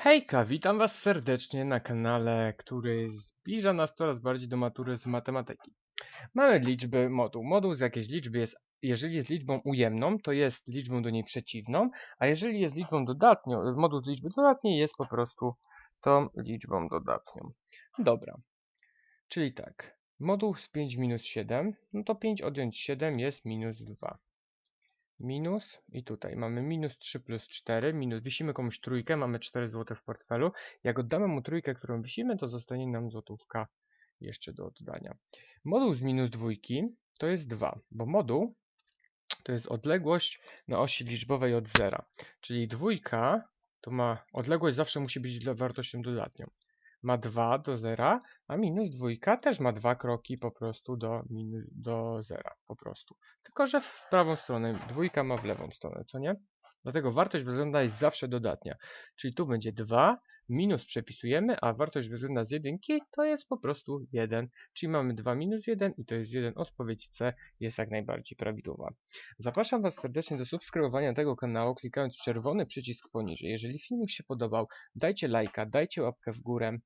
Hejka, witam Was serdecznie na kanale, który zbliża nas coraz bardziej do matury z matematyki. Mamy liczby moduł. Moduł z jakiejś liczby jest, jeżeli jest liczbą ujemną, to jest liczbą do niej przeciwną, a jeżeli jest liczbą dodatnią, moduł z liczby dodatniej jest po prostu tą liczbą dodatnią. Dobra, czyli tak, moduł z 5 minus 7, no to 5 odjąć 7 jest minus 2 minus i tutaj mamy minus 3 plus 4, minus, wisimy komuś trójkę, mamy 4 zł w portfelu. Jak oddamy mu trójkę, którą wisimy, to zostanie nam złotówka jeszcze do oddania. Moduł z minus dwójki to jest 2, bo moduł to jest odległość na osi liczbowej od zera. Czyli dwójka to ma, odległość zawsze musi być wartością dodatnią. Ma 2 do zera, a minus dwójka też ma dwa kroki po prostu do, minu, do zera, po prostu. Tylko, że w prawą stronę, dwójka ma w lewą stronę, co nie? Dlatego wartość bezwzględna jest zawsze dodatnia. Czyli tu będzie 2, minus przepisujemy, a wartość bezwzględna z jedynki to jest po prostu 1. Czyli mamy 2 minus 1 i to jest 1. Odpowiedź C jest jak najbardziej prawidłowa. Zapraszam Was serdecznie do subskrybowania tego kanału, klikając czerwony przycisk poniżej. Jeżeli filmik się podobał, dajcie lajka, dajcie łapkę w górę.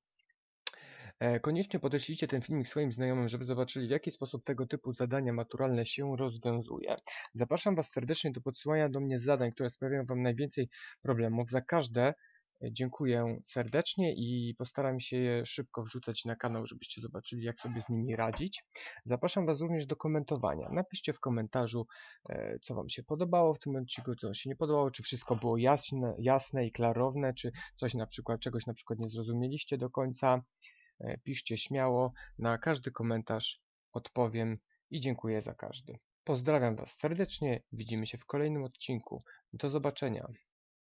E, Koniecznie podeślijcie ten filmik swoim znajomym, żeby zobaczyli w jaki sposób tego typu zadania maturalne się rozwiązuje. Zapraszam Was serdecznie do podsyłania do mnie zadań, które sprawiają Wam najwięcej problemów. Za każde e, dziękuję serdecznie i postaram się je szybko wrzucać na kanał, żebyście zobaczyli jak sobie z nimi radzić. Zapraszam Was również do komentowania. Napiszcie w komentarzu, e, co Wam się podobało w tym odcinku, co się nie podobało, czy wszystko było jasne, jasne i klarowne, czy coś na przykład, czegoś na przykład nie zrozumieliście do końca. E, Piszcie śmiało, na każdy komentarz odpowiem i dziękuję za każdy. Pozdrawiam Was serdecznie, widzimy się w kolejnym odcinku. Do zobaczenia.